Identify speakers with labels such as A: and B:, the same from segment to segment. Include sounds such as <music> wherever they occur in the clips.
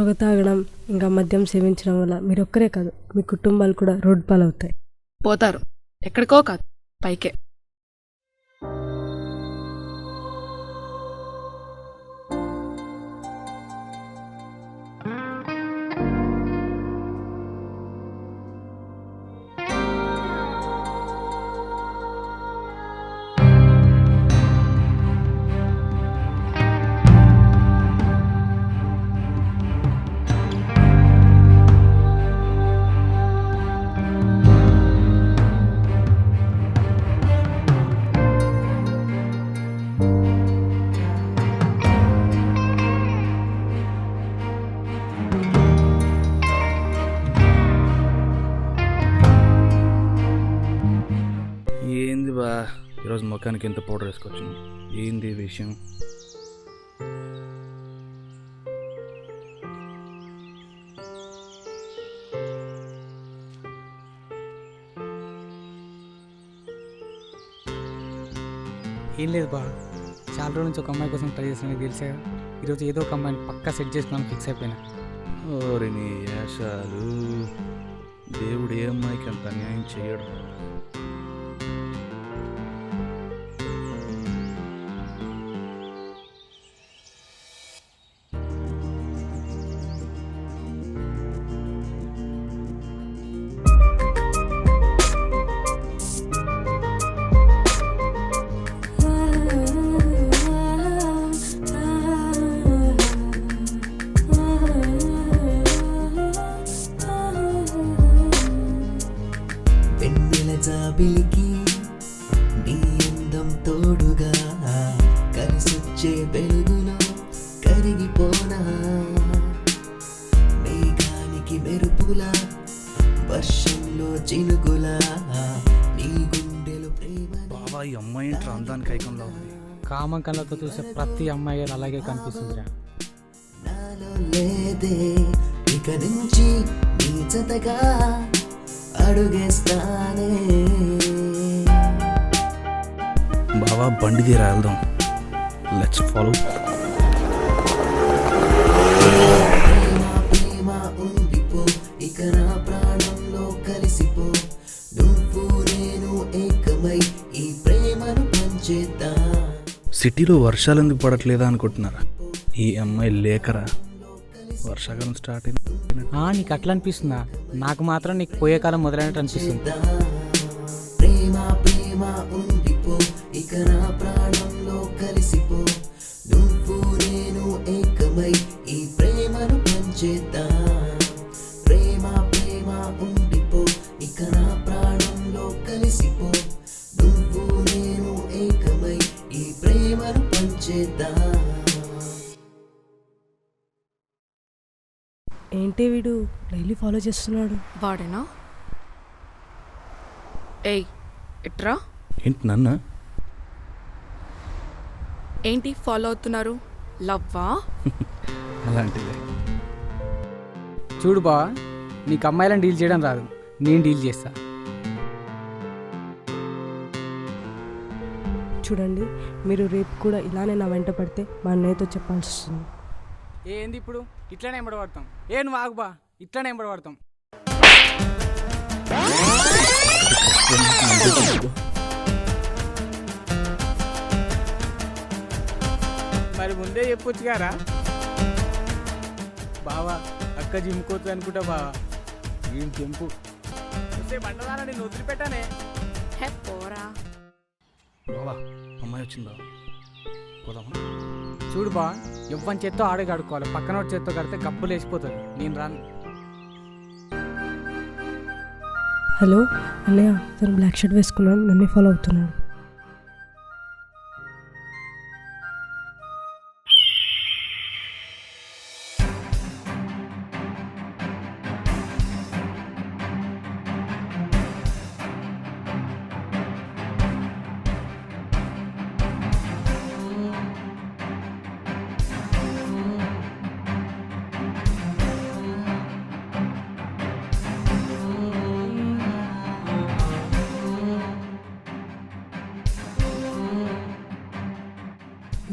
A: పొగ తాగడం ఇంకా మద్యం సేవించడం వల్ల మీరు ఒక్కరే కాదు మీ కుటుంబాలు కూడా రోడ్ పాలవుతాయి.
B: పోతారు. ఎక్కడికో కాదు పైకే.
C: ఈరోజు ముఖానికి ఎంత పౌడర్ వేసుకొచ్చాను ఏంది విషయం?
D: ఏం లేదు బా. చాలా రోజుల నుంచి ఒక అమ్మాయి కోసం ట్రై చేసిన తెలిసే? ఈరోజు ఏదో ఒక అమ్మాయిని పక్కా సెట్ చేసుకున్నాను ఫిక్స్ అయిపోయినా.
C: ఓరి నీ యాశాలు దేవుడు ఏ అమ్మాయికి అంత అన్యాయం చేయడు?
E: ప్రేమ
C: బాబా ఈ అమ్మాయి ఏంట్రా అందానికి ఐకంలో ఉంది?
D: కామం కళ్ళతో చూసే ప్రతి అమ్మాయి అలాగే కనిపిస్తుందిరా.
E: నాలో లేదే ఇక నుంచి నీ జతగా అడుగేస్తానే.
C: బాబా బండి తీరా వెళ్దాం. లెట్స్ ఫాలో సిటీలో వర్షాలు ఎందుకు పడట్లేదా అనుకుంటున్నారా? ఈ అమ్మాయి లేకరా? వర్షాకాలం స్టార్ట్ అయింది.
D: ఆ, నీకు అట్లా అనిపిస్తుందా? నాకు మాత్రం నీకు పోయే కాలం మొదలైనట్టు అనిపిస్తుంది.
E: ప్రేమ ప్రేమ ఇక
A: ఏంటి వీడు? డైలీ ఫాలో చేస్తున్నాడు.
B: వాడేనా? ఏయ్ ఇట్రా?
C: ఏంటి నన్న?
B: ఏంటి ఫాలో అవుతున్నారు? లవ్వా? <laughs>
C: అలాంటిదే.
D: చూడు బా నీకు అమ్మాయిలను డీల్ చేయడం రాదు. నేను డీల్ చేస్తా.
A: చూడండి. మీరు రేపు కూడా ఇలానే నా వెంట పడితే మా అన్నయ్యతో చెప్పాల్సి వస్తుంది.
D: ఏంది ఇప్పుడు? ఇట్లానే ఎంబడబడతాం. ఏ నువ్వు ఆగు బా. ఇట్లానే ఎంబడబడతాం. మరి ముందే చెప్పొచ్చు గారా? బావా అక్క జిమ్కోవచ్చు అనుకుంటా బావా. ఏం చూస్తే బండదాన నేను వదిలిపెట్టానే.
B: హే పోరా.
C: బాబా అమ్మాయి వచ్చిందా? పోదామా?
D: చూడు బా ఎవ్వని చేత్తో ఆడే కడుక్కోవాలి పక్కన చేత్తో కడితే గబ్బులు వేసిపోతుంది నేను రాను.
A: హలో అన్నయ్య తను బ్లాక్ షర్ట్ వేసుకున్నాడు నన్నే ఫాలో అవుతున్నాడు.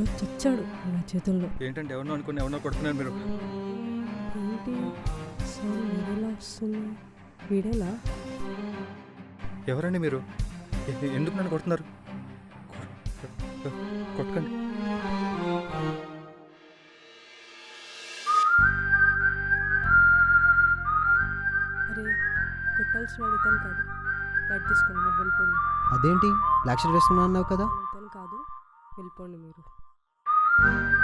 A: ఈరోజు చచ్చాడు నా చేతుల్లో.
C: ఏంటంటే ఎవరినో అనుకుని ఎవరినో కొడుతున్నారు మీరు?
A: ఏంటి? సౌండ్ వేరేలా వస్తుంది వీడేనా?
F: ఎవరండి మీరు? ఎ- ఎందుకు నన్ను కొడుతున్నారు? కొ- కొట్టకండి.
A: అరే కొట్టాల్సిన వాడు ఇతను కాదు. లైట్ తీసుకోండి మీరు వెళ్ళిపోండి.
G: అదేంటి? బ్లాక్ షర్ట్ వేసుకున్నా అన్నావు కదా?
A: ఇతను కాదు వెళ్ళిపోండి మీరు. సారీ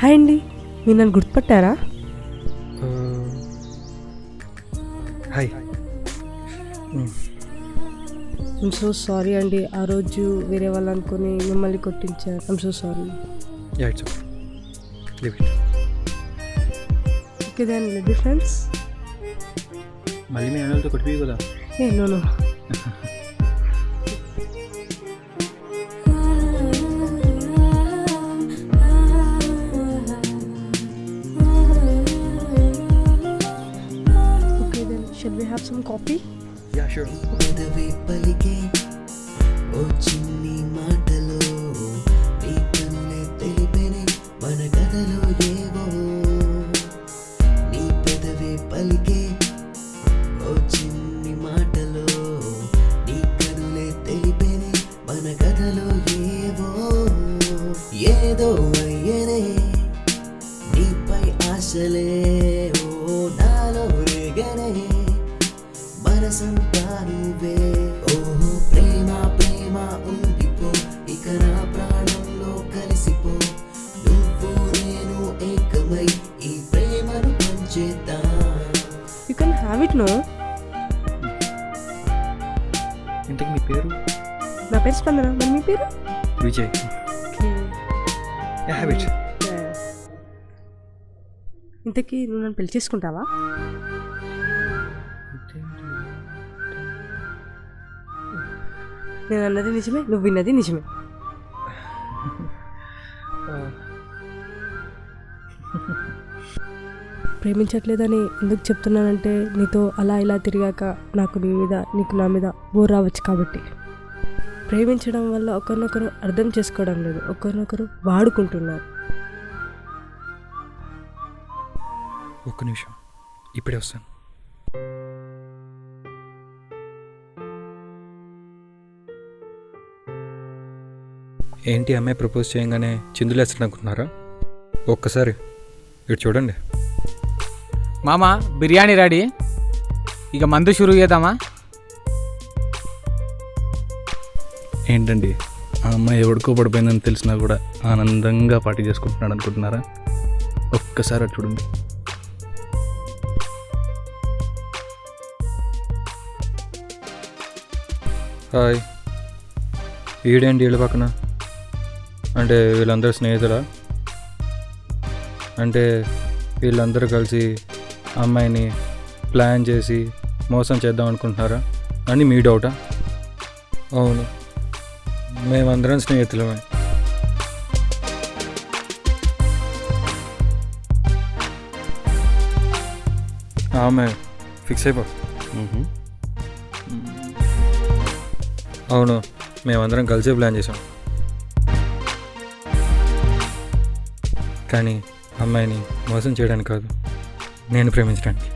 A: హాయ్ అండి మీరు నన్ను గుర్తుపట్టారా?
F: హాయ్.
A: ఐమ్ సో సారీ అండి ఆ రోజు వేరే వాళ్ళు అనుకొని మిమ్మల్ని కొట్టించారు. ఐమ్ సో సారీ ఓకే దాని లెడ్ ఫ్రెండ్స్
F: మళ్ళీ మీ అన్నలతో కొట్టిపోయి కదా
A: ఏ నో <laughs>
E: coffee? Yeah, sure. మనసంతా నువ్వే ఓహో ప్రేమ ప్రేమ ఉండిపో. ఇక నా ప్రాణంలో కలిసిపో. నువ్వు నేను ఏకమై ఈ ప్రేమను పంచేద్దాం.
A: You can have it no
F: ఇంతకు మీ పేరు?
A: నా పేరు స్పందన. మరి మీ పేరు?
F: విజయ్. హ్యావ్ ఇట్
A: ఇంతకీ నువ్వు నన్ను పెళ్ళి చేసుకుంటావా? నేను అన్నది నిజమే నువ్వు విన్నది నిజమే. ప్రేమించట్లేదని ఎందుకు చెప్తున్నానంటే నీతో అలా ఇలా తిరిగాక నాకు నీ మీద నీకు నా మీద బోర్ రావచ్చు కాబట్టి. ప్రేమించడం వల్ల ఒకరినొకరు అర్థం చేసుకోవడం లేదు ఒకరినొకరు వాడుకుంటున్నారు.
F: ఒక్క నిమిషం ఇప్పుడే వస్తాను. ఏంటి అమ్మాయి ప్రపోజ్ చేయగానే చిందులేస్తాడు అనుకుంటున్నారా ఒక్కసారి ఇటు చూడండి.
D: మామ బిర్యానీ రెడీ. ఇక మందు షురూ చేద్దామా?
F: ఏంటండి ఆ అమ్మాయి ఎవడికో పడిపోయిందని తెలిసినా కూడా ఆనందంగా పార్టీ చేసుకుంటున్నాడు అనుకుంటున్నారా? ఒక్కసారి అటు చూడండి. హాయ్. ఈడేంటి వీళ్ళ పక్కన? అంటే వీళ్ళందరూ స్నేహితులా? అంటే వీళ్ళందరూ కలిసి అమ్మాయిని ప్లాన్ చేసి మోసం చేద్దాం అనుకుంటున్నారా? అని మీ డౌటా? అవును. మేమందరం స్నేహితులమే. ఆమె ఫిక్స్ అయిపో. అవును మేమందరం కలిసే ప్లాన్ చేసాం కానీ అమ్మాయిని మోసం చేయడానికి కాదు. నేను ప్రేమించడానికి.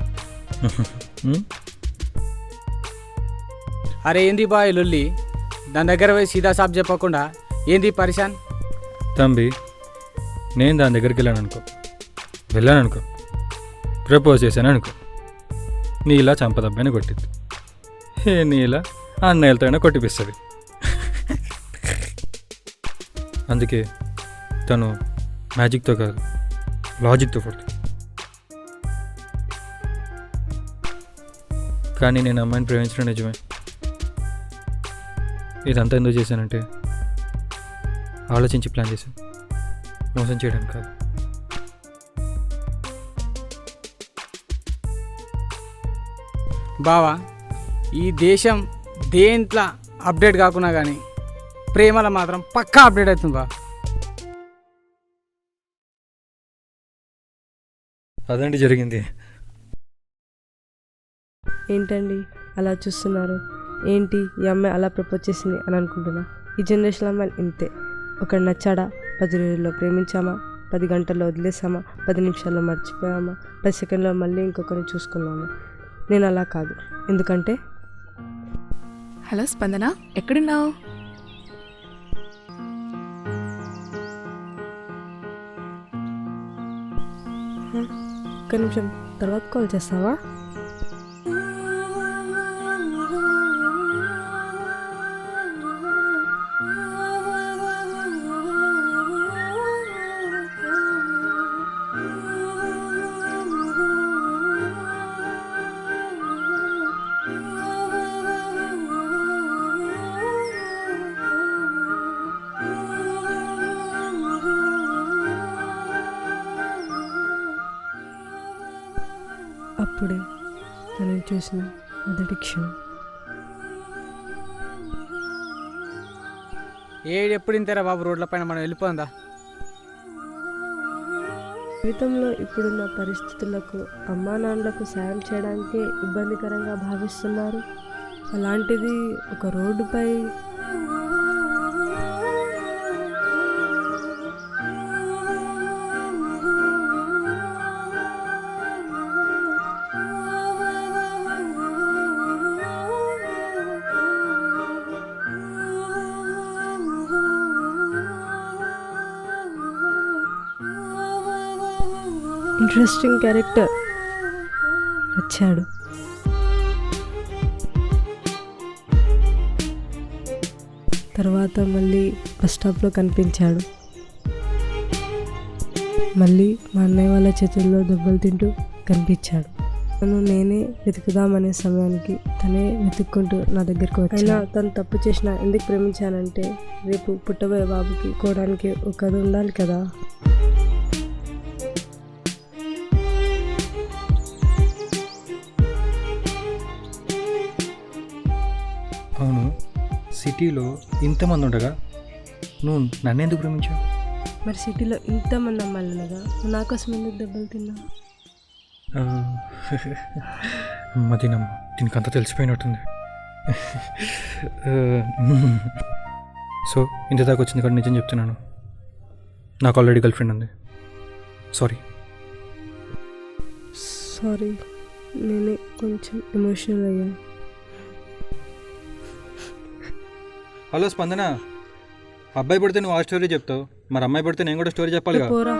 D: అరే ఏంది బాయ్ లొల్లి? దాని దగ్గర పోయి సీదా సాబ్ చెప్పకుండా ఏంది పరిశాన్?
F: తంబి నేను దాని దగ్గరికి వెళ్ళాను అనుకో వెళ్ళాను అనుకో ప్రపోజ్ చేశాను అనుకో నీలా చంపదబ్బాయిని కొట్టింది ఏ నీలా అన్నయ్యలతో అయినా కొట్టిపిస్తుంది. అందుకే తను మ్యాజిక్తో కాదు లాజిక్తో పడుతుంది కానీ నేను అమ్మాయిని ప్రేమించడం నిజమే. ఇదంతా ఎందుకు చేశానంటే ఆలోచించి ప్లాన్ చేశాను. మోసం చేయడానికి కాదు.
D: బావా ఈ దేశం దేంట్లో అప్డేట్ కాకుండా కానీ ప్రేమలో మాత్రం పక్కా అప్డేట్ అవుతుంది బా
F: అదండి జరిగింది.
A: ఏంటండి అలా చూస్తున్నారు? ఏంటి ఈ అమ్మాయి అలా ప్రపోజ్ చేసింది అని అనుకుంటున్నా? ఈ జనరేషన్ అమ్మాయిలు ఇంతే. ఒకడు నచ్చాడా? పది రోజుల్లో ప్రేమించామా? పది గంటల్లో వదిలేసామా? పది నిమిషాల్లో మర్చిపోయామా? పది సెకండ్లో మళ్ళీ ఇంకొకరిని చూసుకున్నామా? నేను అలా కాదు. ఎందుకంటే
B: హలో స్పందన ఎక్కడున్నావు?
A: ఒక నిమిషం. తర్వాత కాల్ చేస్తావా? అప్పుడే తనని చూసిన మొదటి క్షణం.
D: ఏడు ఎప్పుడు ఇంతేరా బాబు రోడ్ల పైన మనం వెళ్ళిపోందా
A: జీవితంలో ఇప్పుడున్న పరిస్థితులకు అమ్మా నాన్నలకు సాయం చేయడానికే ఇబ్బందికరంగా భావిస్తున్నారు. అలాంటిది ఒక రోడ్డుపై ఇంట్రెస్టింగ్ క్యారెక్టర్. వచ్చాడు. తర్వాత మళ్ళీ బస్ స్టాప్లో కనిపించాడు. మళ్ళీ మా అన్నయ్య వాళ్ళ చేతుల్లో దెబ్బలు తింటూ కనిపించాడు. తను నేనే వెతుకుదామనే సమయానికి తనే వెతుక్కుంటూ నా దగ్గరికి అయినా తను తప్పు చేసిన ఎందుకు ప్రేమించానంటే రేపు పుట్టబోయే బాబుకి కోవడానికి ఒక ఉండాలి కదా.
F: అవును. సిటీలో ఇంతమంది ఉండగా నువ్వు నన్ను ఎందుకు ప్రేమించావు?
A: మరి సిటీలో ఇంతమంది అమ్మాయిలు ఉండగా నా కోసం ఎందుకు దెబ్బలు తిన్నావు?
F: ఆ, మది నమ్మ దీనికి అంతా తెలిసిపోయినట్టుంది. సో ఇంత దాకా వచ్చింది కానీ నిజం చెప్తున్నాను. నాకు ఆల్రెడీ గర్ల్ ఫ్రెండ్ ఉంది. సారీ
A: సారీ నేనే కొంచెం ఎమోషనల్ అయ్యాను.
F: హలో స్పందన. అబ్బాయి పడితే నువ్వు ఆ స్టోరీ చెప్తావు. మరి అమ్మాయి పడితే నేను కూడా స్టోరీ చెప్పాలిగా
A: పోరా.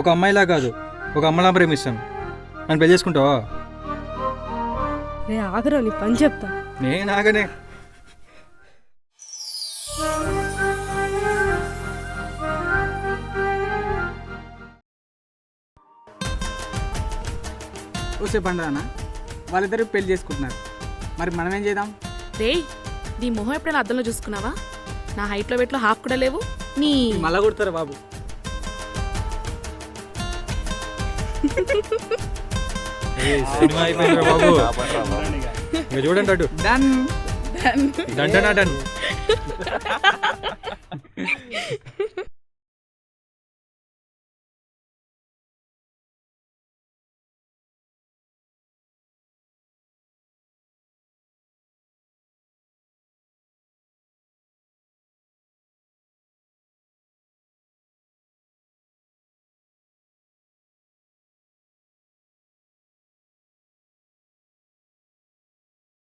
F: ఒక అమ్మాయిలా కాదు ఒక అమ్మలా ప్రేమిస్తాను. నన్ను పెళ్ళి చేసుకుంటావా?
A: ఆగరా నీ పని చెప్తా.
F: నేను ఆగనే.
D: వస్తే పండుగనా వాళ్ళిద్దరు పెళ్ళి చేసుకుంటున్నారు. మరి మనం ఏం చేద్దాం?
B: రేయ్ నీ మొహం ఎప్పుడైనా అద్దంలో చూసుకున్నావా? నా హైట్లో వెట్లో హాఫ్ కూడా లేవు. నీ
D: మళ్ళా కొడతారు బాబు?
F: సినిమా అయిపోయిందిరా బాబు. <laughs> ఇంకా చూడండి అటు.
D: Done
F: డంటనా done